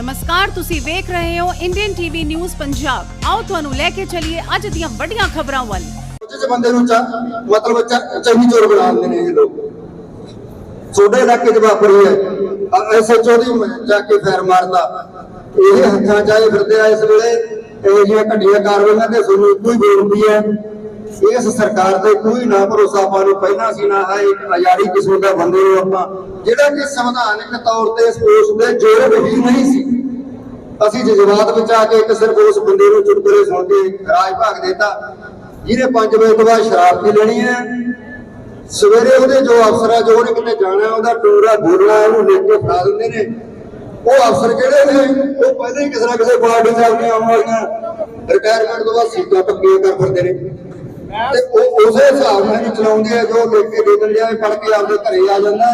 ਨਮਸਕਾਰ, ਤੁਸੀਂ ਵੇਖ ਰਹੇ ਹੋ ਇੰਡੀਅਨ ਟੀਵੀ ਨਿਊਜ਼ ਪੰਜਾਬ ਆਓ ਤੁਹਾਨੂੰ ਲੈ ਕੇ ਚੱਲੀਏ ਅੱਜ ਦੀਆਂ ਵੱਡੀਆਂ ਖਬਰਾਂ ਵੱਲ। ਜਿਸ ਬੰਦੇ ਨੂੰ ਚਾ ਮਤਲਬ ਚੰਗੀ ਚੋਰ ਬਣਾ ਦਿੰਦੇ ਨੇ ਇਹ ਲੋਕ। ਛੋਟੇ ਇਲਾਕੇ 'ਚ ਵਾਪਰੀ ਹੈ। ਐਸਐਚਓ ਦੀ ਮ- ਜਾ ਕੇ ਫੈਰ ਮਾਰਦਾ। ਇਹ ਹੱਥਾਂ 'ਚ ਫਿਰਦੇ ਆ ਇਸ ਵੇਲੇ। ਇਹ ਜਿਹੀਆਂ ਘਟੀਆਂ ਕਾਰਵਾਈਆਂ ਤੇ ਸਾਨੂੰ ਕੋਈ ਬੇਨਤੀ ਹੈ ਇਸ ਸਰਕਾਰ ਤੇ ਕੋਈ ਨਾ ਭਰੋਸਾ ਆਪਾਂ ਨੂੰ ਪਹਿਲਾਂ ਸੀ ਨਾ ਹੈ ਇੱਕ ਆਜ਼ਾਦੀ ਕਿਸਮ ਦਾ ਬੰਦੇ ਨੂੰ ਆਪਾਂ ਜਿਹੜਾ ਕਿ ਸੰਵਿਧਾਨਕ ਤੌਰ ਤੇ ਉਸ ਦੇ ਜੋਰ ਵੀ ਨਹੀਂ ਸੀ। ਅਸੀਂ ਜਜ਼ਬਾਤ ਵਿੱਚ ਆ ਕੇ ਇੱਕ ਸਿਰਫ ਉਸ ਬੰਦੇ ਨੂੰ ਚੁਟਕਲੇ ਸੁਣ ਕੇ ਰਾਜ ਭਾਗ ਦੇਤਾ। ਜਿਹਨੇ 5 ਵਜੇ ਤੋਂ ਬਾਅਦ ਸ਼ਰਾਬ ਪੀ ਲੈਣੀ ਹੈ। ਸਵੇਰੇ ਉਹਦੇ ਜੋ ਅਫਸਰ ਆ ਜੋ ਉਹਨੇ ਕਿਤੇ ਜਾਣਾ, ਉਹਦਾ ਟੂਰਾ ਆ ਬੋਲਣਾ, ਉਹਨੂੰ ਲਿਖ ਕੇ ਫੜਾ ਦਿੰਦੇ ਨੇ। ਉਹ ਅਫਸਰ ਕਿਹੜੇ ਨੇ? ਉਹ ਪਹਿਲਾਂ ਹੀ ਕਿਸੇ ਨਾ ਕਿਸੇ ਪਾਰਟੀ ਚ ਆਪਣੀਆਂ ਆਉਣ ਵਾਲੀਆਂ ਰਿਟਾਇਰਮੈਂਟ ਤੋਂ ਬਾਅਦ ਸੀਟਾਂ ਪੱਕੀਆਂ ਕਰ ਫਿਰਦੇ ਨੇ। ਤੇ ਉਹ ਉਸੇ ਹਿਸਾਬ ਨਾਲ ਹੀ ਚਲਾਉਂਦੇ ਆ, ਜੋ ਲਿਖ ਕੇ ਦੇ ਦਿੰਦੇ ਆ ਪੜ ਕੇ ਆਪਦੇ ਘਰੇ ਆ ਜਾਂਦਾ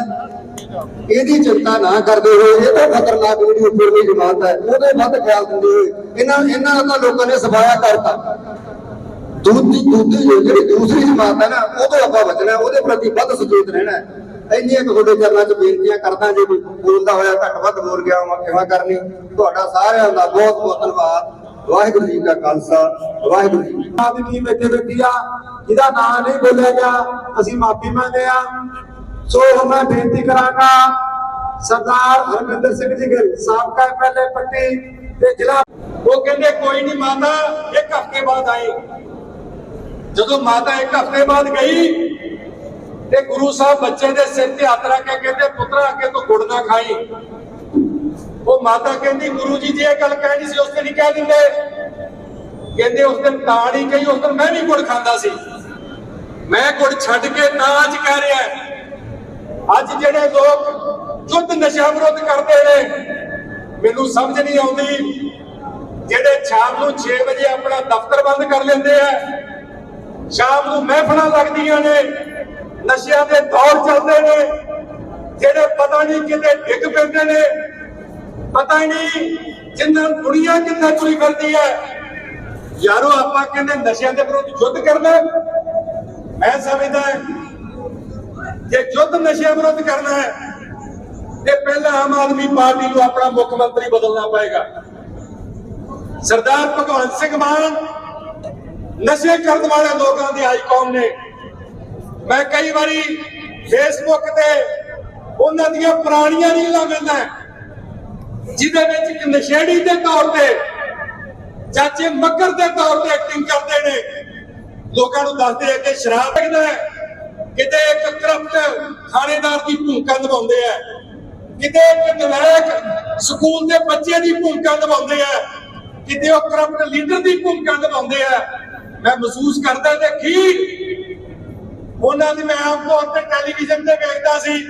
ਇਹਦੀ ਚਿੰਤਾ ਨਾ ਕਰਦੇ ਹੋਏ, ਇਹ ਤਾਂ ਖਤਰਨਾਕ ਜਿਹੜੀ ਉੱਪਰਲੀ ਜਮਾਤ ਹੈ, ਉਹਦੇ ਵੱਧ ਖਿਆਲ ਦਿੰਦੇ ਹੋਏ, ਇਹਨਾਂ ਇਹਨਾਂ ਦਾ ਲੋਕਾਂ ਨੇ ਸਫਾਇਆ ਕਰਤਾ। ਦੂਜੀ ਦੂਜੀ ਜਿਹੜੀ ਦੂਸਰੀ ਜਮਾਤ ਹੈ ਨਾ, ਉਹ ਤੋਂ ਆਪਾਂ ਬਚਣਾ ਉਹਦੇ ਪ੍ਰਤੀ ਵੱਧ ਸੁਚੇਤ ਰਹਿਣਾ ਇੰਨੀਆਂ ਤੁਹਾਡੇ ਚਰਨਾਂ 'ਚ ਬੇਨਤੀਆਂ ਕਰਦਾ, ਜੇ ਕੋਈ ਬੋਲਦਾ ਹੋਇਆ, ਘੱਟ ਵੱਧ ਬੋਲ ਗਿਆ, ਮੈਂ ਕਿਹਾ ਕਰਨੀ। ਤੁਹਾਡਾ ਸਾਰਿਆਂ ਦਾ ਬਹੁਤ ਬਹੁਤ ਧੰਨਵਾਦ। ਵਾਹਿਗੁਰੂ ਜੀ ਕਾ ਖਾਲਸਾ, ਵਾਹਿਗੁਰੂ ਜੀ ਕੀ ਫਤਿਹ। ਬੈਠੀ ਆ, ਜਿਹਦਾ ਨਾਮ ਨਹੀਂ ਬੋਲਿਆ ਗਿਆ, ਅਸੀਂ ਮਾਫੀ ਮੰਗਦੇ ਆ। ਸੋ ਮੈਂ ਬੇਨਤੀ ਕਰਾਂਗਾ, ਸਰਦਾਰ ਹਰਮਿੰਦਰ ਸਿੰਘ ਜੀ ਸਾਬਕਾ ਐਮਐਲਏ ਪੱਟੀ ਤੇ ਜ਼ਿਲ੍ਹਾ ਉਹ ਕਹਿੰਦੇ, ਕੋਈ ਨਹੀਂ ਮਾਤਾ, ਇੱਕ ਹਫ਼ਤੇ ਬਾਅਦ ਆਏ। ਜਦੋਂ ਮਾਤਾ ਇੱਕ ਹਫ਼ਤੇ ਬਾਅਦ ਗਈ, ਤੇ ਗੁਰੂ ਸਾਹਿਬ ਬੱਚੇ ਦੇ ਸਿਰ ਤੇ ਹੱਥ ਰੱਖ ਕੇ ਕਹਿੰਦੇ, ਪੁੱਤਰਾ, ਅੱਗੇ ਤੋਂ ਗੁੜ ਨਾ ਖਾਈ। ਉਹ ਮਾਤਾ ਕਹਿੰਦੀ, ਗੁਰੂ ਜੀ, ਜੇ ਇਹ ਗੱਲ ਕਹਿਣੀ ਸੀ, ਉਸ ਦਿਨ ਹੀ ਕਹਿ ਦਿੰਦੇ। ਕਹਿੰਦੇ, ਉਸ ਦਿਨ ਤਾਂ ਨਹੀਂ ਕਹੀ ਉਸ ਦਿਨ ਮੈਂ ਵੀ ਗੁੜ ਖਾਂਦਾ ਸੀ। ਮੈਂ ਗੁੜ ਛੱਡ ਕੇ ਤਾਂ ਅੱਜ ਕਹਿ ਰਿਹਾ ਅੱਜ ਜਿਹੜੇ ਲੋਕ ਜੁੱਧ ਨਸ਼ਾ ਵਿਰੋਧ ਕਰਦੇ ਨੇ, ਮੈਨੂੰ ਸਮਝ ਨਹੀਂ ਆਉਂਦੀ। ਜਿਹੜੇ ਸ਼ਾਮ ਨੂੰ 6 ਵਜੇ ਆਪਣਾ ਦਫ਼ਤਰ ਬੰਦ ਕਰ ਲੈਂਦੇ ਆ, ਸ਼ਾਮ ਨੂੰ ਮਹਿਫਲਾਂ ਲੱਗਦੀਆਂ ਨੇ, ਨਸ਼ਿਆਂ ਦੇ ਦੌਰ ਚੱਲਦੇ ਨੇ, ਜਿਹੜੇ ਪਤਾ ਨਹੀਂ ਕਿਤੇ ਡਿੱਗ ਪੈਂਦੇ ਨੇ ਪਤਾ ਹੀ ਨਹੀਂ ਜਿੰਨਾਂ ਦੁਨੀਆ ਕਿੱਥੇ ਤੁਰੀ ਫਿਰਦੀ ਹੈ। ਯਾਰੋ, ਆਪਾਂ ਕਹਿੰਦੇ ਨਸ਼ਿਆਂ ਦੇ ਵਿਰੁੱਧ ਯੁੱਧ ਕਰਨਾ ਮੈਂ ਸਮਝਦਾ ਜੇ ਯੁੱਧ ਨਸ਼ਿਆਂ ਵਿਰੁੱਧ ਕਰਨਾ ਹੈ, ਤੇ ਪਹਿਲਾਂ ਆਮ ਆਦਮੀ ਪਾਰਟੀ ਨੂੰ ਆਪਣਾ ਮੁੱਖ ਮੰਤਰੀ ਬਦਲਣਾ ਪਏਗਾ। ਸਰਦਾਰ ਭਗਵੰਤ ਸਿੰਘ ਮਾਨ ਨਸ਼ੇ ਕਰਨ ਵਾਲੇ ਲੋਕਾਂ ਦੇ ਆਈਕਨ ਨੇ। ਮੈਂ ਕਈ ਵਾਰੀ ਫੇਸਬੁੱਕ ਤੇ ਉਹਨਾਂ ਦੀਆਂ ਪੁਰਾਣੀਆਂ ਰੀਲਾਂ ਵੇਖਦਾ ਜਿਹਦੇ ਵਿੱਚ ਇੱਕ ਨਸ਼ੇੜੀ ਦੇ ਤੌਰ ਤੇ ਚਾਚੇ ਮੱਕਰ ਦੇ ਤੌਰ ਤੇ ਐਕਟਿੰਗ ਕਰਦੇ ਨੇ, ਲੋਕਾਂ ਨੂੰ ਦੱਸਦੇ ਆ ਕਿ ਸ਼ਰਾਬ ਵੇਚਦਾ ਹੈ, ਕਿਤੇ ਇੱਕ ਕਰਪਟ ਥਾਣੇਦਾਰ ਦੀ ਭੂਮਿਕਾ ਨਿਭਾਉਂਦੇ ਆ, ਕਿਤੇ ਇੱਕ ਨਲਾਇਕ ਸਕੂਲ ਦੇ ਬੱਚੇ ਦੀ ਭੂਮਿਕਾ ਨਿਭਾਉਂਦੇ ਆ, ਕਿਤੇ ਉਹ ਕਰਪਟ ਲੀਡਰ ਦੀ ਭੂਮਿਕਾ ਨਿਭਾਉਂਦੇ ਆ। ਮੈਂ ਮਹਿਸੂਸ ਕਰਦਾ ਦੇਖੀ ਉਹਨਾਂ ਦੀ ਮੈਂ ਆਮ ਤੌਰ ਤੇ ਟੈਲੀਵਿਜ਼ਨ ਤੇ ਵੇਖਦਾ ਸੀ,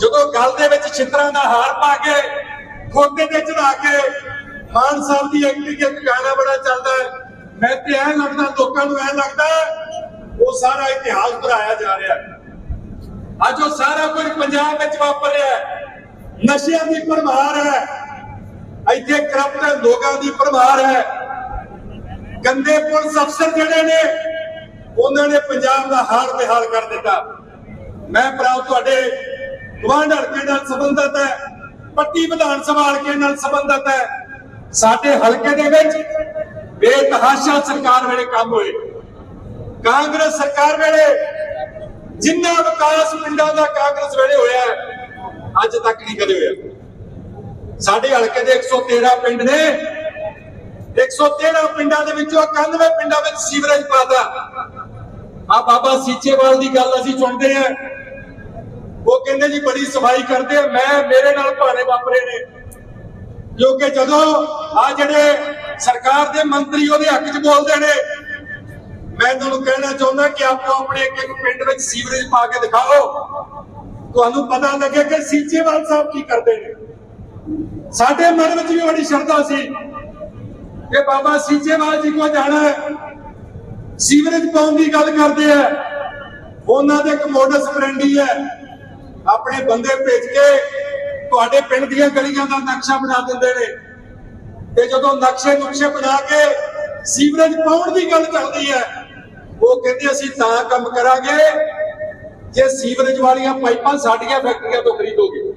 ਜਦੋਂ ਗੱਲ ਦੇ ਵਿੱਚ ਛਿੱਤਰਾਂ ਦਾ ਹਾਰ ਪਾ ਕੇ ਖੋਤੇ ਤੇ ਚੜਾ ਕੇ ਮਾਨ ਸਾਹਿਬ ਦੀ ਐਕਟਿੰਗ ਇੱਕ ਗਾਣਾ ਬੜਾ ਚੱਲਦਾ ਹੈ। ਮੈਂ ਤੇ ਐ ਲੱਗਦਾ, ਲੋਕਾਂ ਨੂੰ ਐ ਲੱਗਦਾ ਉਹ ਸਾਰਾ ਇਤਿਹਾਸ ਭਰਾਇਆ ਜਾ ਰਿਹਾ ਹੈ। ਅੱਜ ਉਹ ਸਾਰਾ ਕੁਝ ਪੰਜਾਬ ਵਿੱਚ ਵਾਪਰ ਰਿਹਾ ਹੈ। ਨਸ਼ਿਆਂ ਦੀ ਭਰਮਾਰ ਹੈ। ਇੱਥੇ ਕਰਪਟ ਲੋਕਾਂ ਦੀ ਭਰਮਾਰ ਹੈ। ਗੰਦੇ ਪੁਲਿਸ ਅਫਸਰ ਜਿਹੜੇ ਨੇ, ਉਹਨਾਂ ਨੇ ਪੰਜਾਬ ਦਾ ਹਾਲ ਬਿਹਾਲ ਕਰ ਦਿੱਤਾ। ਮੈਂ ਭਰਾ, ਤੁਹਾਡੇ ਗਵਾਂਢ ਹਲਕੇ ਨਾਲ ਸੰਬੰਧਤ ਹੈ। ਪੱਟੀ ਵਿਧਾਨ ਸਭਾ ਹਲਕੇ ਨਾਲ ਸੰਬੰਧਤ ਹੈ। ਸਾਡੇ ਹਲਕੇ ਦੇ ਵਿੱਚ ਬੇਤਹਾਸ਼ਾ ਸਰਕਾਰ ਵੇਲੇ ਕੰਮ ਹੋਏ। ਕਾਂਗਰਸ ਸਰਕਾਰ ਵੇਲੇ ਜਿੰਨਾ ਵਿਕਾਸ ਪਿੰਡਾਂ ਦਾ ਕਾਂਗਰਸ ਵੇਲੇ ਹੋਇਆ ਅੱਜ ਤੱਕ ਨਹੀਂ ਕਦੇ ਹੋਇਆ। ਸਾਡੇ ਹਲਕੇ ਦੇ 113 ਪਿੰਡ ਨੇ। 113 ਪਿੰਡਾਂ ਦੇ ਵਿੱਚੋਂ 91 ਪਿੰਡਾਂ ਵਿੱਚ ਸੀਵਰੇਜ ਪਾਤਾ। ਆ ਬਾਬਾ ਸੀਚੇਵਾਲ ਦੀ ਗੱਲ ਅਸੀਂ ਸੁਣਦੇ ਆ ਉਹ ਕਹਿੰਦੇ ਜੀ ਬੜੀ ਸਫ਼ਾਈ ਕਰਦੇ ਆ, ਮੈਂ ਮੇਰੇ ਨਾਲ ਭਾਣੇ ਵਾਪਰੇ ਨੇ। ਕਿਉਂਕਿ ਜਦੋਂ ਆ ਜਿਹੜੇ ਸਰਕਾਰ ਦੇ ਮੰਤਰੀ ਉਹਦੇ ਹੱਕ 'ਚ ਬੋਲਦੇ ਨੇ, ਮੈਂ ਤੁਹਾਨੂੰ ਕਹਿਣਾ ਚਾਹੁੰਦਾ ਕਿ ਆਪੋ ਆਪਣੇ ਇੱਕ ਇੱਕ ਪਿੰਡ ਵਿੱਚ ਸੀਵਰੇਜ ਪਾ ਕੇ ਦਿਖਾਓ। ਤੁਹਾਨੂੰ ਪਤਾ ਲੱਗੇ ਕਿ ਸੀਚੇਵਾਲ ਸਾਹਿਬ ਕੀ ਕਰਦੇ ਨੇ। ਸਾਡੇ ਮਨ ਵਿੱਚ ਵੀ ਬੜੀ ਸ਼ਰਧਾ ਸੀ ਕਿ ਬਾਬਾ ਸੀਚੇਵਾਲ ਜੀ ਕੋ ਜਾਣਾ ਹੈ। ਸੀਵਰੇਜ ਪਾਉਣ ਦੀ ਗੱਲ ਕਰਦੇ ਆ। ਉਹਨਾਂ ਦੇ ਇੱਕ ਮੋਡਸ ਫਰੈਂਡੀ ਹੈ। ਆਪਣੇ ਬੰਦੇ ਭੇਜ ਕੇ ਤੁਹਾਡੇ ਪਿੰਡ ਦੀਆਂ ਗਲੀਆਂ ਦਾ ਨਕਸ਼ਾ ਬਣਾ ਦਿੰਦੇ ਨੇ। ਤੇ ਜਦੋਂ ਨਕਸ਼ੇ ਨੁਕਸ਼ੇ ਬਣਾ ਕੇ ਸੀਵਰੇਜ ਪਾਉਣ ਦੀ ਗੱਲ ਚੱਲਦੀ ਹੈ, ਉਹ ਕਹਿੰਦੇ ਅਸੀਂ ਤਾਂ ਕੰਮ ਕਰਾਂਗੇ ਜੇ ਸੀਵਰੇਜ ਵਾਲੀਆਂ ਪਾਈਪਾਂ ਸਾਡੀਆਂ ਫੈਕਟਰੀਆਂ ਤੋਂ ਖਰੀਦੋਗੇ।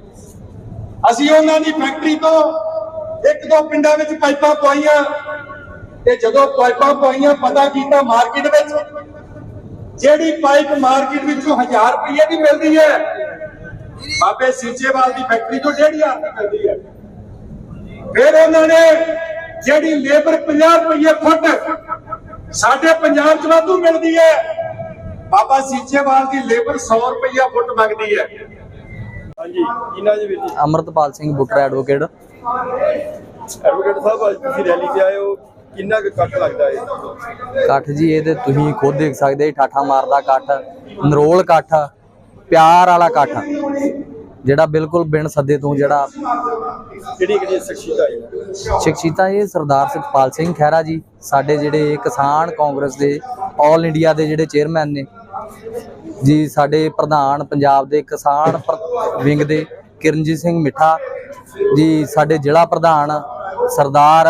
ਅਸੀਂ ਉਹਨਾਂ ਦੀ ਫੈਕਟਰੀ ਤੋਂ ਇੱਕ ਦੋ ਪਿੰਡਾਂ ਵਿੱਚ ਪਾਈਪਾਂ ਪਾਈਆਂ। ਤੇ ਜਦੋਂ ਪਾਈਪਾਂ ਪਾਈਆਂ, ਪਤਾ ਕੀਤਾ ਮਾਰਕੀਟ ਵਿੱਚ, ਜਿਹੜੀ ਪਾਈਪ ਮਾਰਕੀਟ ਵਿੱਚੋਂ 1000 ਰੁਪਏ ਦੀ ਮਿਲਦੀ ਹੈ। ਬਾਬੇ ਸੀਚੇਵਾਲ ਦੀ ਫੈਕਟਰੀ ਤੋਂ 1500 ਦੀ ਮਿਲਦੀ ਹੈ। ਫਿਰ ਉਹਨਾਂ ਨੇ ਜਿਹੜੀ ਲੇਬਰ 50 ਰੁਪਏ ਫੁੱਟ ਸਾਡੇ ਪੰਜਾਬ 'ਚ ਵਾਧੂ ਮਿਲਦੀ ਹੈ। ਬਾਬਾ ਸੀਚੇਵਾਲ ਦੀ ਲੇਬਰ 100 ਰੁਪਏ ਫੁੱਟ ਮੰਗਦੀ ਹੈ। ਹਾਂਜੀ ਇਹਨਾਂ ਦੇ ਵਿੱਚ ਅਮਰਤਪਾਲ ਸਿੰਘ ਬੁੱਟਰ ਐਡਵੋਕੇਟ। ਐਡਵੋਕੇਟ ਸਾਹਿਬ ਅੱਜ ਤੁਸੀਂ ਰੈਲੀ ਤੇ ਆਏ ਹੋ। ਕਿੰਨਾ ਕੁ ਕੱਟ ਲੱਗਦਾ ਹੈ ਇਕੱਠ ਜੀ ਇਹ ਤੇ ਤੁਸੀਂ ਖੁਦ ਦੇਖ ਸਕਦੇ ਠਾਠਾ ਮਾਰਦਾ ਇਕੱਠ ਨਰੋਲ ਇਕੱਠ ਪਿਆਰ ਵਾਲਾ ਇਕੱਠ ਜਿਹੜਾ ਬਿਲਕੁਲ ਬਿਨ ਸੱਦੇ ਤੋਂ ਜਿਹੜਾ ਕਿਹੜੀ ਕਿਹੜੀ ਸ਼ਖਸੀਅਤਾਂ ਹੈ ਸ਼ਖਸੀਅਤਾਂ ਇਹ ਸਰਦਾਰ ਸੁਖਪਾਲ ਸਿੰਘ ਖਹਿਰਾ ਜੀ ਸਾਡੇ ਜਿਹੜੇ ਕਿਸਾਨ ਕਾਂਗਰਸ ਦੇ 올 ਇੰਡੀਆ ਦੇ ਜਿਹੜੇ ਚੇਅਰਮੈਨ ਨੇ। ਜੀ ਸਾਡੇ ਪ੍ਰਧਾਨ ਪੰਜਾਬ ਦੇ ਕਿਸਾਨ ਵਿੰਗ ਦੇ ਕਿਰਨਜੀਤ ਸਿੰਘ ਮਿੱਠਾ। ਜੀ ਸਾਡੇ ਜ਼ਿਲ੍ਹਾ ਪ੍ਰਧਾਨ ਸਰਦਾਰ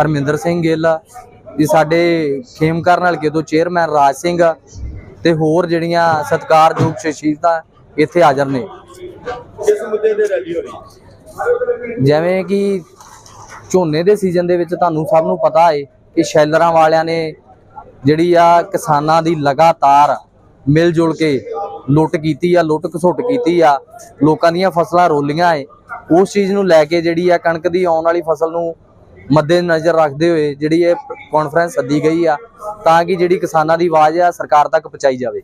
ਹਰਮਿੰਦਰ ਸਿੰਘ ਗਿੱਲ। ਜੀ ਸਾਡੇ ਖੇਮਕਰਨ ਹਲਕੇ ਤੋਂ ਚੇਅਰਮੈਨ ਰਾਜ ਸਿੰਘ। ਤੇ ਹੋਰ ਜਿਹੜੀਆਂ ਸਤਿਕਾਰਯੋਗ ਸ਼ਖਸੀਅਤਾਂ ਇੱਥੇ ਹਾਜ਼ਰ ਨੇ। ਕਿਸ ਮੁੱਦੇ ਤੇ ਰੈਲੀ ਹੋ ਰਹੀ? ਹੈ ਜਿਵੇਂ ਕਿ ਝੋਨੇ ਦੇ ਸੀਜ਼ਨ ਦੇ ਵਿੱਚ ਤੁਹਾਨੂੰ ਸਭ ਨੂੰ ਪਤਾ ਹੈ ਕਿ ਸ਼ੈਲਰਾਂ ਵਾਲਿਆਂ ਨੇ ਜਿਹੜੀ ਆ ਕਿਸਾਨਾਂ ਦੀ ਲਗਾਤਾਰ ਮਿਲ ਜੁਲ ਕੇ ਲੁੱਟ ਕੀਤੀ ਆ ਲੁੱਟ ਘਸੁੱਟ ਕੀਤੀ ਆ ਲੋਕਾਂ ਦੀਆਂ ਫਸਲਾਂ ਰੋਲੀਆਂ ਏ। ਉਸ ਚੀਜ਼ ਨੂੰ ਲੈ ਕੇ ਜਿਹੜੀ ਆ ਕਣਕ ਦੀ ਆਉਣ ਵਾਲੀ ਫਸਲ ਨੂੰ ਮੱਦੇ ਨਜ਼ਰ ਰੱਖਦੇ ਹੋਏ ਜਿਹੜੀ ਇਹ ਕਾਨਫਰੰਸ ਸੱਦੀ ਗਈ ਆ ਤਾਂ ਕਿ ਜਿਹੜੀ ਕਿਸਾਨਾਂ ਦੀ ਆਵਾਜ਼ ਆ ਸਰਕਾਰ ਤੱਕ ਪਹੁੰਚਾਈ ਜਾਵੇ।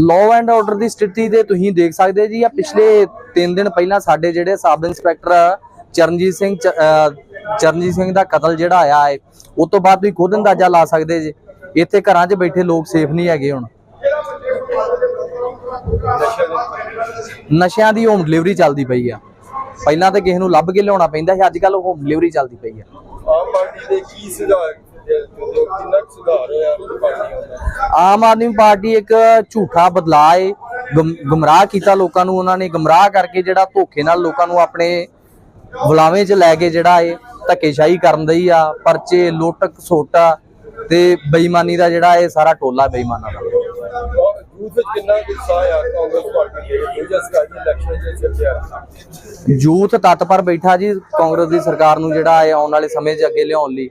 ਲਾਅ ਐਂਡ ਆਰਡਰ ਦੀ ਸਥਿਤੀ? ਤੇ ਤੁਸੀਂ ਦੇਖ ਸਕਦੇ ਜੀ ਆ ਪਿਛਲੇ 3 ਦਿਨ ਪਹਿਲਾਂ ਸਾਡੇ ਜਿਹੜੇ ਸਬ ਇੰਸਪੈਕਟਰ ਚਰਨਜੀਤ ਸਿੰਘ ਚਰਨਜੀਤ ਸਿੰਘ ਦਾ ਕਤਲ ਜਿਹੜਾ ਆਇਆ ਹੈ ਉਸ ਤੋਂ ਬਾਅਦ ਤੁਸੀਂ ਖੁਦ ਅੰਦਾਜ਼ਾ ਲਾ ਸਕਦੇ ਜੀ ਇੱਥੇ ਘਰਾਂ 'ਚ ਬੈਠੇ ਲੋਕ ਸੇਫ ਨਹੀਂ ਹੈਗੇ ਹੁਣ। ਨਸ਼ਿਆਂ ਦੀ ਹੋਮ ਡਿਲੀਵਰੀ ਚੱਲਦੀ ਪਈ ਆ। ਪਹਿਲਾਂ ਤਾਂ ਕਿਸੇ ਨੂੰ ਲੱਭ ਕੇ ਲਿਆਉਣਾ ਪੈਂਦਾ ਸੀ ਅੱਜ ਕੱਲ ਹੋਮ ਡਿਲੀਵਰੀ ਚੱਲਦੀ ਪਈ ਆ ਆਮ ਪਾਰਟੀ ਦੇ ਕੀ ਸੁਧਾਰ ਕਿੰਨਾ ਸੁਧਾਰ ਹੋਇਆ ਆਮ ਆਦਮੀ ਪਾਰਟੀ ਇੱਕ ਝੂਠਾ ਬਦਲਾਅ ਏ ਗੁੰਮ- ਗੁੰਮਰਾਹ ਕੀਤਾ ਲੋਕਾਂ ਨੂੰ ਉਹਨਾਂ ਨੇ ਗੁੰਮਰਾਹ ਕਰਕੇ ਜਿਹੜਾ ਧੋਖੇ ਨਾਲ ਲੋਕਾਂ ਨੂੰ ਆਪਣੇ ਗੁਲਾਵੇਂ 'ਚ ਲੈ ਕੇ ਜਿਹੜਾ ਏ ਧੱਕੇਸ਼ਾਹੀ ਕਰਨ ਦਈ ਆ ਪਰਚੇ ਲੁੱਟ ਖਸੋਟਾ ਤੇ ਬੇਈਮਾਨੀ ਦਾ ਜਿਹੜਾ ਇਹ ਸਾਰਾ ਟੋਲਾ ਬੇਈਮਾਨਾਂ ਦਾ। ਯੂਥ ਵਿੱਚ ਕਿੰਨਾ ਕੁ ਉਤਸ਼ਾਹ ਆ ਕਾਂਗਰਸ ਪਾਰਟੀ ਦੇ 2027 ਇਲੈਕਸ਼ਨ ਦੇ ਸਿਰ ਤੇ ਆ ਯੂਥ ਤਤਪਰ ਬੈਠਾ ਜੀ ਕਾਂਗਰਸ ਦੀ ਸਰਕਾਰ ਨੂੰ ਜਿਹੜਾ ਹੈ ਆਉਣ ਵਾਲੇ ਸਮੇਂ 'ਚ ਅੱਗੇ ਲਿਆਉਣ ਲਈ।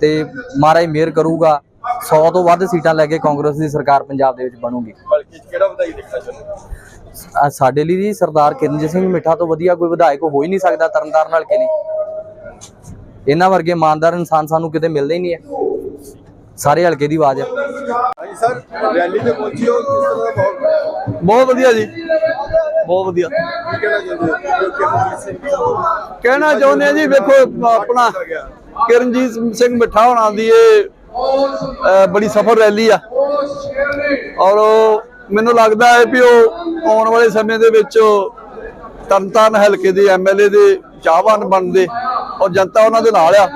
ਤੇ ਮਹਾਰਾਜ ਮਿਹਰ ਕਰੂਗਾ 100 ਤੋਂ ਵੱਧ ਸੀਟਾਂ ਲੈ ਕੇ ਕਾਂਗਰਸ ਦੀ ਸਰਕਾਰ ਪੰਜਾਬ ਦੇ ਵਿੱਚ ਬਣੂਗੀ। ਬਲਕਿ ਕਿਹੜਾ ਵਧਾਈ ਦੇਖਣਾ ਚਾਹੁੰਦੇ ਅਹ ਸਾਡੇ ਲਈ ਜੀ ਸਰਦਾਰ ਕਿਰਨਜੀਤ ਸਿੰਘ ਮਿੱਠਾ ਤੋਂ ਵਧੀਆ ਕੋਈ ਵਿਧਾਇਕ ਹੋ ਹੀ ਨਹੀਂ ਸਕਦਾ ਤਰਨਤਾਰਨ ਹਲਕੇ ਲਈ ਇਹਨਾਂ ਵਰਗੇ ਇਮਾਨਦਾਰ ਇਨਸਾਨ ਸਾਨੂੰ ਕਿਤੇ ਮਿਲਦੇ ਹੀ ਨਹੀਂ ਹੈ। ਸਾਰੇ ਹਲਕੇ ਦੀ ਆਵਾਜ਼ ਹੈ ਹਾਂਜੀ ਸਰ ਰੈਲੀ ਤੇ ਪਹੁੰਚੀ ਹੋ ਕਿਸ ਤਰ੍ਹਾਂ ਦਾ ਮਾਹੌਲ? ਹੈ ਬਹੁਤ ਵਧੀਆ ਜੀ। ਬਹੁਤ ਵਧੀਆ। ਕਹਿਣਾ ਚਾਹੁੰਦੇ ਜੋ ਆ। ਵੇਖੋ ਆਪਣਾ ਕਿਰਨਜੀਤ ਸਿੰਘ ਮਿੱਠਾ ਹੋਣਾ ਦੀ ਇਹ ਬੜੀ ਸਫਲ ਰੈਲੀ ਆ। ਔਰ ਮੈਨੂੰ ਲੱਗਦਾ ਹੈ ਵੀ ਉਹ ਆਉਣ ਵਾਲੇ ਸਮੇਂ ਦੇ ਵਿੱਚ ਤਰਨਤਾਰਨ ਹਲਕੇ ਦੇ ਐਮਐਲਏ ਦੇ ਚਾਹਵਾਨ ਬਣਦੇ ਔਰ ਜਨਤਾ ਉਹਨਾਂ ਦੇ ਨਾਲ ਆ।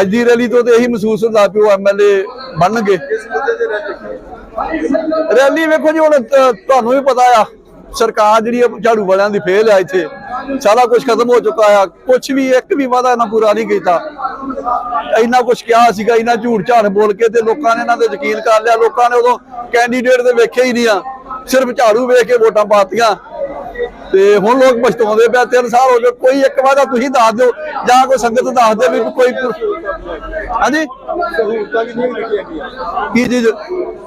ਅੱਜ ਦੀ ਰੈਲੀ ਤੋਂ ਤੇ ਇਹੀ ਮਹਿਸੂਸ ਹੁੰਦਾ ਵੀ ਉਹ ਐਮਐਲਏ ਬਣਨਗੇ ਰੈਲੀ ਵੇਖੋ ਜੀ, ਹੁਣ ਤੁਹਾਨੂੰ ਵੀ ਪਤਾ ਆ, ਸਰਕਾਰ ਜਿਹੜੀ ਝਾੜੂ ਵਾਲਿਆਂ ਦੀ ਫੇਲ ਆ ਇੱਥੇ। ਸਾਰਾ ਕੁਝ ਖਤਮ ਹੋ ਚੁੱਕਾ ਆ। ਕੁਝ ਵੀ, ਇੱਕ ਵੀ ਵਾਦਾ ਇਹਨਾਂ ਪੂਰਾ ਨਹੀਂ ਕੀਤਾ। ਇੰਨਾ ਕੁਝ ਕਿਹਾ ਸੀਗਾ, ਇੰਨਾ ਝੂਠ ਝਾੜ ਬੋਲ ਕੇ ਤੇ ਲੋਕਾਂ ਨੇ ਇਹਨਾਂ ਤੇ ਯਕੀਨ ਕਰ ਲਿਆ। ਲੋਕਾਂ ਨੇ ਉਦੋਂ ਕੈਂਡੀਡੇਟ ਤੇ ਵੇਖੇ ਹੀ ਨਹੀਂ ਆ। ਸਿਰਫ ਝਾੜੂ ਵੇਖ ਕੇ ਵੋਟਾਂ ਪਾਤੀਆਂ ਤੇ ਹੁਣ ਲੋਕ ਪਛਤਾਉਂਦੇ ਪਿਆ ਤਿੰਨ ਸਾਲ ਹੋ ਗਏ ਕੋਈ ਇੱਕ ਵਾਦਾ ਤੁਸੀਂ ਦੱਸ ਦਿਓ ਜਾਂ ਕੋਈ ਸੰਗਤ ਦੱਸ ਦੇ ਵੀ ਕੋਈ ਹਾਂਜੀ? ਸਹੂਲਤਾਂ ਕਿੰਨੀਆਂ ਕੁ ਚੀਜ਼?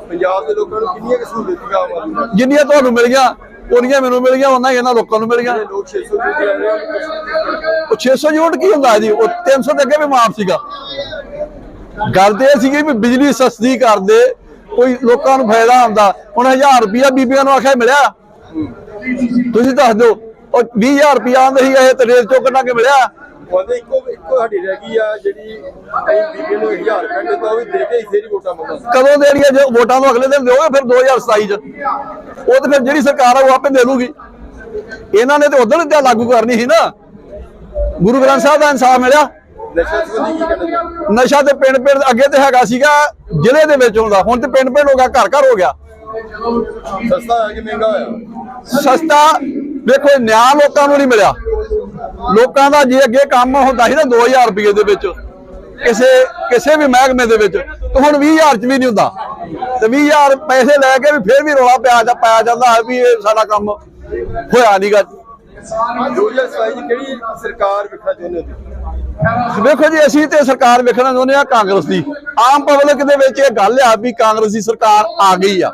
ਪੰਜਾਬ ਦੇ ਲੋਕਾਂ ਨੂੰ ਕਿੰਨੀਆਂ ਸਹੂਲਤਾਂ ਜਿੰਨੀਆਂ ਤੁਹਾਨੂੰ ਮਿਲ ਗਿਆ ਉਹਨੀਆਂ ਮੈਨੂੰ ਮਿਲ ਗਿਆ ਉਹਨਾਂ ਇਹਨਾਂ ਲੋਕਾਂ ਨੂੰ ਮਿਲ ਗਿਆ ਨੇ? ਲੋਕ 600 ਰੁਪਏ ਲੈ ਰਹੇ ਆ ਉਹ 600 ਯੂਨਿਟ ਕੀ ਹੁੰਦਾ ਜੀ? ਉਹ 300 ਦੇ ਅੱਗੇ ਵੀ ਮਾਫ ਸੀਗਾ। ਗੱਲ ਤੇ ਸੀਗੀ ਵੀ ਬਿਜਲੀ ਸਸਤੀ ਕਰਦੇ ਕੋਈ ਲੋਕਾਂ ਨੂੰ ਫਾਇਦਾ ਹੁੰਦਾ। ਹੁਣ 1000 ਰੁਪਿਆ ਬੀਬੀਆਂ ਨੂੰ ਆਖਿਆ ਮਿਲਿਆ? ਤੁਸੀਂ ਦੱਸ ਦਿਓ ਉਹ 20000 ਰੁਪਿਆ ਆਂਦੇ ਸੀ ਇਹ ਤੇ ਰੇਲ ਚੋਂ ਕਿੰਨਾ ਕੇ ਮਿਲਿਆ। ਉਹਦੇ ਇੱਕੋ ਇੱਕੋ ਸਾਡੀ ਰਹਿ ਗਈ ਆ ਜਿਹੜੀ ਕਈ ਬੀਬੀ ਨੂੰ 1000 ਰੁਪਏ ਦਿੱਤਾ ਉਹ ਵੀ ਦੇ ਕੇ ਵੋਟਾਂ ਮੰਗਦਾ ਕਦੋਂ ਦੇਣੀਆਂ ਜੇ ਵੋਟਾਂ ਨੂੰ ਅਗਲੇ ਦਿਨ ਦਿਓਗੇ ਫਿਰ 2027 ਚ। ਉਹ ਤੇ ਫਿਰ ਜਿਹੜੀ ਸਰਕਾਰ ਆ ਉਹ ਆਪੇ ਦੇ ਦੂਗੀ। ਇਹਨਾਂ ਨੇ ਤੇ ਉਦੋਂ ਤੇ ਲਾਗੂ ਕਰਨੀ ਸੀ ਨਾ। ਗੁਰੂ ਗ੍ਰੰਥ ਸਾਹਿਬ ਦਾ ਇਨਸਾਫ ਮਿਲਿਆ। ਨਸ਼ਾ ਤੇ ਪਿੰਡ ਪਿੰਡ ਅੱਗੇ ਤੇ ਹੈਗਾ ਸੀਗਾ ਜ਼ਿਲ੍ਹੇ ਦੇ ਵਿੱਚ ਹੁੰਦਾ। ਹੁਣ ਤੇ ਪਿੰਡ ਪਿੰਡ ਹੋ ਗਿਆ ਘਰ ਘਰ ਹੋ ਗਿਆ। ਸਸਤਾ ਹੋਇਆ ਕਿ ਮਹਿੰਗਾ ਹੋਇਆ? ਸਸਤਾ ਵੇਖੋ ਨਿਆਂ ਲੋਕਾਂ ਨੂੰ ਨਹੀਂ ਮਿਲਿਆ। ਲੋਕਾਂ ਦਾ ਜੇ ਅੱਗੇ ਕੰਮ ਹੁੰਦਾ ਸੀ ਨਾ 2000 ਰੁਪਏ ਦੇ ਵਿੱਚ ਕਿਸੇ ਕਿਸੇ ਵੀ ਮਹਿਕਮੇ ਦੇ ਵਿੱਚ। ਤੇ ਹੁਣ 20000 ਚ ਵੀ ਨਹੀਂ ਹੁੰਦਾ। ਤੇ 20000 ਪੈਸੇ ਲੈ ਕੇ ਵੀ ਫਿਰ ਵੀ ਰੌਲਾ ਪਿਆ ਜਾ ਪਾਇਆ ਜਾਂਦਾ ਹੈ ਵੀ ਇਹ ਸਾਡਾ ਕੰਮ ਹੋਇਆ ਨਹੀਂਗਾ 2027 ਚ ਕਿਹੜੀ ਸਰਕਾਰ ਵੇਖਣਾ ਚਾਹੁੰਦੇ ਹੋ ਵੇਖੋ ਜੀ ਅਸੀਂ ਤੇ ਸਰਕਾਰ ਵੇਖਣਾ ਚਾਹੁੰਦੇ ਆ ਕਾਂਗਰਸ ਦੀ। ਆਮ ਪਬਲਿਕ ਦੇ ਵਿੱਚ ਇਹ ਗੱਲ ਆ ਵੀ ਕਾਂਗਰਸ ਦੀ ਸਰਕਾਰ ਆ ਗਈ ਆ।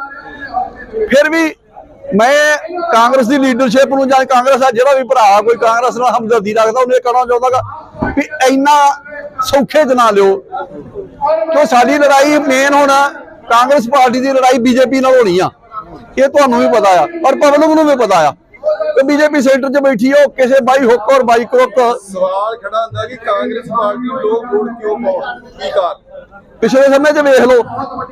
ਫਿਰ ਵੀ ਮੈਂ ਕਾਂਗਰਸ ਦੀ ਲੀਡਰਸ਼ਿਪ ਨੂੰ ਜਾਂ ਕਾਂਗਰਸ ਦਾ ਜਿਹੜਾ ਵੀ ਭਰਾ ਕੋਈ ਕਾਂਗਰਸ ਨਾਲ ਹਮਦਰਦੀ ਰੱਖਦਾ, ਉਹਨੇ ਕਹਿਣਾ ਚਾਹੁੰਦਾਗਾ ਵੀ ਇੰਨਾ ਸੌਖੇ ਚ ਨਾ ਲਿਓ। ਕਿ ਸਾਡੀ ਲੜਾਈ ਮੇਨ ਹੋਣਾ ਕਾਂਗਰਸ ਪਾਰਟੀ ਦੀ ਲੜਾਈ ਬੀਜੇਪੀ ਨਾਲ ਹੋਣੀ ਆ। ਇਹ ਤੁਹਾਨੂੰ ਵੀ ਪਤਾ ਆ, ਔਰ ਪਬਲਿਕ ਨੂੰ ਵੀ ਪਤਾ ਆ। ਕਿ ਬੀਜੇਪੀ ਸੈਂਟਰ 'ਚ ਬੈਠੀ ਆ ਉਹ ਕਿਸੇ ਬਾਈ ਹੁੱਕ ਔਰ ਬਾਈ ਕਰੁੱਕ ਸਵਾਲ ਖੜਾ ਹੁੰਦਾ ਕਿ ਕਾਂਗਰਸ ਪਾਰਟੀ ਲੋਕ ਵੋਟ ਕਿਉਂ ਪਾਉਣ? ਕੀ ਕਾਰਨ? ਪਿਛਲੇ ਸਮੇਂ 'ਚ ਵੇਖ ਲਓ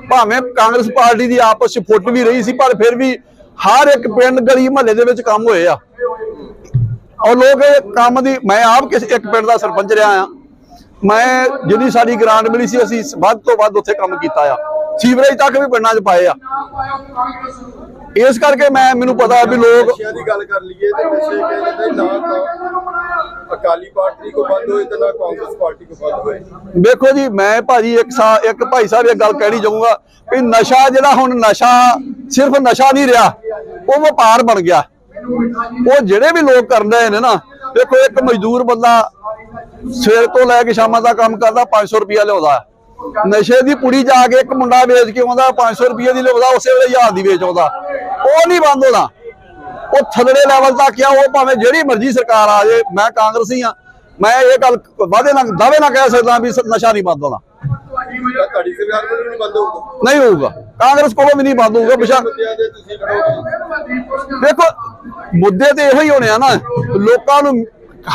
ਭਾਵੇਂ ਕਾਂਗਰਸ ਪਾਰਟੀ ਦੀ ਆਪਸ 'ਚ ਫੁੱਟ ਵੀ ਰਹੀ ਸੀ ਪਰ ਫਿਰ ਵੀ ਹਰ ਇੱਕ ਪਿੰਡ ਗਲੀ ਮਹੱਲੇ ਦੇ ਵਿੱਚ ਕੰਮ ਹੋਏ ਆ। ਔਰ ਲੋਕ ਇਹ ਕੰਮ ਦੀ ਮੈਂ ਆਪ ਕਿਸੇ ਇੱਕ ਪਿੰਡ ਦਾ ਸਰਪੰਚ ਰਿਹਾ ਆ। ਮੈਂ ਜਿੰਨੀ ਸਾਡੀ ਗ੍ਰਾਂਟ ਮਿਲੀ ਸੀ ਅਸੀਂ ਵੱਧ ਤੋਂ ਵੱਧ ਉੱਥੇ ਕੰਮ ਕੀਤਾ ਆ। ਸੀਵਰੇਜ ਤੱਕ ਵੀ ਪਿੰਡਾਂ 'ਚ ਪਾਏ ਆ। ਇਸ ਕਰਕੇ ਮੈਂ ਮੈਨੂੰ ਪਤਾ ਵੀ ਲੋਕ ਨਸ਼ਿਆਂ ਦੀ ਗੱਲ ਕਰ ਲਈਏ ਤੇ ਨਸ਼ੇ ਕਹਿੰਦੇ ਨਾ ਤਾਂ ਅਕਾਲੀ ਪਾਰਟੀ ਕੋ ਬੰਦ ਹੋਏ ਤੇ ਨਾ ਕਾਂਗਰਸ ਪਾਰਟੀ ਕੋ ਬੰਦ ਹੋਏ। ਵੇਖੋ ਜੀ ਮੈਂ ਭਾਜੀ ਇੱਕ ਸਾ ਇੱਕ ਭਾਈ ਸਾਹਿਬ ਇਹ ਗੱਲ ਕਹਿਣੀ ਚਾਹੂੰਗਾ ਕਿ ਨਸ਼ਾ ਜਿਹੜਾ ਹੁਣ ਨਸ਼ਾ ਸਿਰਫ ਨਸ਼ਾ ਨਹੀਂ ਰਿਹਾ ਉਹ ਵਪਾਰ ਬਣ ਗਿਆ। ਉਹ ਜਿਹੜੇ ਵੀ ਲੋਕ ਰਹੇ ਨੇ ਨਾ ਦੇਖੋ ਇੱਕ ਮਜ਼ਦੂਰ ਬੰਦਾ ਸਵੇਰ ਤੋਂ ਲੈ ਕੇ ਸ਼ਾਮਾਂ ਤੱਕ ਕੰਮ ਕਰਦਾ 500 ਰੁਪਿਆ ਲਿਆਉਂਦਾ। ਨਸ਼ੇ ਦੀ ਪੁੜੀ ਜਾ ਕੇ ਇੱਕ ਮੁੰਡਾ ਵੇਚ ਕੇ ਆਉਂਦਾ 500 ਰੁਪਏ ਦੀ ਲਿਆਉਂਦਾ ਉਸੇ ਵੇਲੇ ਹਜ਼ਾਰ ਦੀ ਵੇਚ ਆਉਂਦਾ। ਉਹ ਨਹੀਂ ਬੰਦ ਹੋਣਾ। ਉਹ ਥੱਲੜੇ ਲੈਵਲ ਤੱਕ ਆ ਉਹ ਭਾਵੇਂ ਜਿਹੜੀ ਮਰਜ਼ੀ ਸਰਕਾਰ ਆ ਜਾਏ ਮੈਂ ਕਾਂਗਰਸੀ ਆ। ਮੈਂ ਇਹ ਗੱਲ ਵਾਅਦੇ ਨਾਲ ਦਾਅਵੇ ਨਾਲ ਕਹਿ ਸਕਦਾ ਵੀ ਨਸ਼ਾ ਨਹੀਂ ਬੰਦ ਹੋਣਾ। ਤਾਂ ਤੁਹਾਡੀ ਸਰਕਾਰ ਕੋਲ ਨਹੀਂ ਬੰਦ ਹੋਊਗਾ। ਨਹੀਂ ਹੋਊਗਾ। ਕਾਂਗਰਸ ਕੋਲੋਂ ਵੀ ਨਹੀਂ ਬੰਦ ਹੋਊਗਾ ਲੜੋਗੇ ਦੇਖੋ ਮੁੱਦੇ ਤੇ ਇਹੋ ਹੀ ਹੋਣੇ ਆ ਨਾ। ਲੋਕਾਂ ਨੂੰ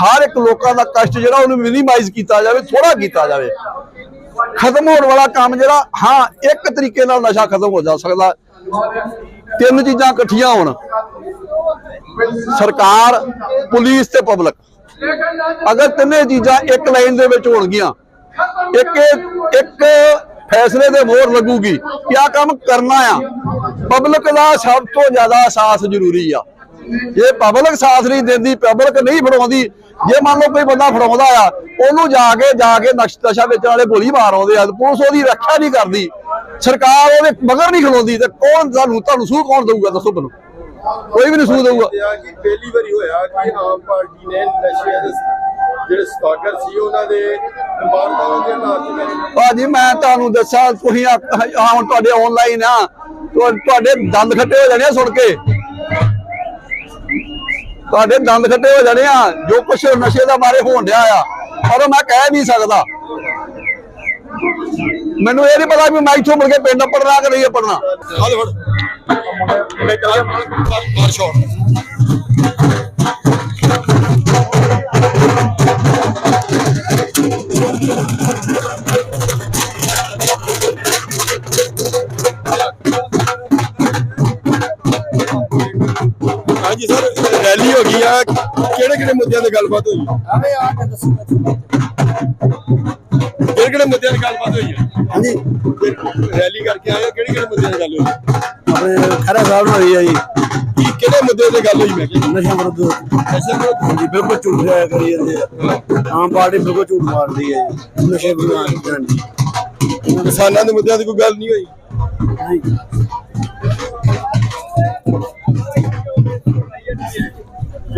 ਹਰ ਇੱਕ ਲੋਕਾਂ ਦਾ ਕਸ਼ਟ ਜਿਹੜਾ ਉਹਨੂੰ ਮਿਨੀਮਾਈਜ਼ ਕੀਤਾ ਜਾਵੇ ਥੋੜਾ ਕੀਤਾ ਜਾਵੇ। ਖਤਮ ਹੋਣ ਵਾਲਾ ਕੰਮ ਜਿਹੜਾ ਹਾਂ ਇੱਕ ਤਰੀਕੇ ਨਾਲ ਨਸ਼ਾ ਖਤਮ ਹੋ ਜਾ ਸਕਦਾ। ਤਿੰਨ ਚੀਜ਼ਾਂ ਇਕੱਠੀਆਂ ਹੋਣ। ਸਰਕਾਰ, ਪੁਲਿਸ ਤੇ ਪਬਲਿਕ ਅਗਰ ਤਿੰਨੇ ਚੀਜ਼ਾਂ ਇੱਕ ਲਾਈਨ ਦੇ ਵਿੱਚ ਹੋਣਗੀਆਂ, ਇੱਕ ਇੱਕ ਫੈਸਲੇ ਦੇ ਮੋਹਰ ਲੱਗੂਗੀ ਕਿ ਆ ਕੰਮ ਕਰਨਾ ਆ। ਪਬਲਿਕ ਦਾ ਸਭ ਤੋਂ ਜ਼ਿਆਦਾ ਅਹਿਸਾਸ ਜ਼ਰੂਰੀ ਆ। ਜੇ ਪਬਲਿਕ ਸਾਥ ਨਹੀਂ ਦਿੰਦੀ ਪਬਲਿਕ ਨਹੀਂ ਫੜਾਉਂਦੀ ਜੇ ਮੰਨ ਲਓ ਕੋਈ ਬੰਦਾ ਫੜਾਉਂਦਾ ਆ ਉਹਨੂੰ ਜਾ ਕੇ ਜਾ ਕੇ ਨਕਸ਼ ਨਸ਼ਾ ਵੇਚਣ ਵਾਲੇ ਗੋਲੀ ਮਾਰ ਆਉਂਦੇ ਆ ਪੁਲਿਸ ਉਹਦੀ ਰੱਖਿਆ ਨਹੀਂ ਕਰਦੀ। ਸਰਕਾਰ ਉਹਦੇ ਮਗਰ ਨਹੀਂ ਖਲੋਂਦੀ ਤੇ ਕੌਣ ਤੁਹਾਨੂੰ ਤੁਹਾਨੂੰ ਸੂਹ ਕੌਣ ਦਊਗਾ ਦੱਸੋ ਮੈਨੂੰ। ਕੋਈ ਵੀ ਨਹੀਂ ਸੂਹ ਦਊਗਾ। ਪਹਿਲੀ ਵਾਰੀ ਹੋਇਆ ਕਿ ਆਮ ਪਾਰਟੀ ਨੇ ਨਸ਼ਿਆਂ ਦੇ ਜਿਹੜੇ ਸਟਾਕਰ ਸੀ ਉਹਨਾਂ ਦੇ ਮਾਰਦਾਂ ਦੇ ਨਾਲ ਭਾਜੀ ਮੈਂ ਤੁਹਾਨੂੰ ਦੱਸਾਂ ਤੁਸੀਂ ਹੁਣ ਤੁਹਾਡੇ ਆਨਲਾਈਨ ਆ ਤੁਹਾ- ਤੁਹਾਡੇ ਦੰਦ ਖੱਟੇ ਹੋ ਜਾਣੇ ਸੁਣ ਕੇ। ਤੁਹਾਡੇ ਦੰਦ ਖੱਟੇ ਹੋ ਜਾਣੇ ਆ, ਜੋ ਕੁਛ ਨਸ਼ੇ ਦਾ ਬਾਰੇ ਹੋਣ ਡਿਆ ਆ, ਪਰ ਮੈਂ ਕਹਿ ਨਹੀਂ ਸਕਦਾ। ਮੈਨੂੰ ਇਹ ਨਹੀਂ ਪਤਾ ਵੀ ਮੈਂ ਇੱਥੋਂ ਮੁੜ ਕੇ ਪਿੰਡ ਪੜਨਾ ਕਿ ਨਹੀਂ ਪੜਨਾ ਹਾਲ ਫੜ। ਮਾਰ ਸ਼ੋਟ ਹਾਂਜੀ ਆ ਕਿਹੜੇ ਕਿਹੜੇ ਮੁੱਦਿਆਂ ਤੇ ਗੱਲਬਾਤ ਹੋਈ? ਕਿਹੜੇ ਕਿਹੜੇ ਮੁੱਦਿਆਂ ਤੇ ਗੱਲਬਾਤ ਹੋਈ ਹੈ? ਹਾਂਜੀ। ਰੈਲੀ ਕਰਕੇ ਆਏ ਆ, ਕਿਹੜੇ ਕਿਹੜੇ ਮੁੱਦਿਆਂ ਤੇ ਗੱਲ ਹੋਈ? ਆਪਣੇ ਖਰਾ ਸਾਹਿਬ ਨਾਲ ਹੋਈ ਹੈ ਜੀ। ਕੀ ਕਿਹੜੇ ਮੁੱਦੇ ਤੇ ਗੱਲ ਹੋਈ ਮੈਂ ਕਿਹਾ? ਨਸ਼ਾ ਵਿਰੁੱਧ। ਅੱਛਾ ਫਿਰ ਹਾਂਜੀ ਬਿਲਕੁਲ ਝੂਠ ਜਾਇਆ ਕਰੀ ਜਾਂਦੇ ਆ। ਆਮ ਪਾਰਟੀ ਬਿਲਕੁਲ ਝੂਠ ਮਾਰਦੀ ਹੈ ਜੀ। ਨਸ਼ੇ ਵਿਰੁੱਧ। ਕਿਸਾਨਾਂ ਦੇ ਮੁੱਦਿਆਂ ਤੇ ਕੋਈ ਗੱਲ ਨਹੀਂ ਹੋਈ?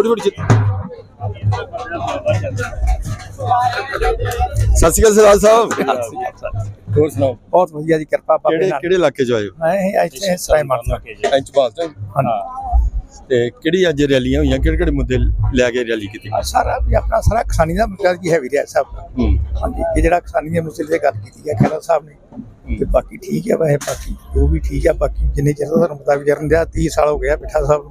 ਫੜੀ ਫੜੀ ਫੜੀ ਚਿੱਤ ਸਤਿ ਸ਼੍ਰੀ ਅਕਾਲ ਸਰਦਾਰ ਸਾਹਿਬ ਹੋਰ ਸੁਣਾਓ ਬਹੁਤ ਵਧੀਆ ਜੀ ਕਿਰਪਾ ਬਾਬੇ ਕਿਹੜੇ ਨਾਲ ਕਿਹੜੇ ਇਲਾਕੇ ਚ ਆਏ ਹੋ ਮੈਂ ਇੱਥੇ ਸਰਾਏ ਮਾਰਦਾ ਇੰਚ ਪਾਸ ਤੇ ਕਿਹੜੀ ਅੱਜ ਰੈਲੀਆਂ ਹੋਈਆਂ ਕਿਹੜੇ ਕਿਹੜੇ ਮੁੱਦੇ ਲੈ ਕੇ ਰੈਲੀ ਕੀਤੀ ਸਾਰਾ ਵੀ ਆਪਣਾ ਸਾਰਾ ਕਿਸਾਨੀ ਦਾ ਮੁੱਦਾ ਕੀ ਹੈਵੀ ਰਿਹਾ ਸਾਹਿਬ ਹੂੰ ਹਾਂਜੀ ਇਹ ਜਿਹੜਾ ਕਿਸਾਨੀ ਦੇ ਮੁੱਦੇ ਤੇ ਗੱਲ ਕੀਤੀ ਹੈ ਖੈਰਾ ਸਾਹਿਬ ਨੇ ਤੇ ਬਾਕੀ ਠੀਕ ਹੈ ਵੈਸੇ ਬਾਕੀ ਜੋ ਵੀ ਠੀਕ ਹੈ ਬਾਕੀ ਜਿੰਨੇ ਚਿਰ ਦਾ ਤੁਹਾਨੂੰ ਪਤਾ ਵਿਚਰਨ ਦਿਆ 30 ਸਾਲ ਹੋ ਗਿਆ ਪਿੱਠਾ ਸਾਹਿਬ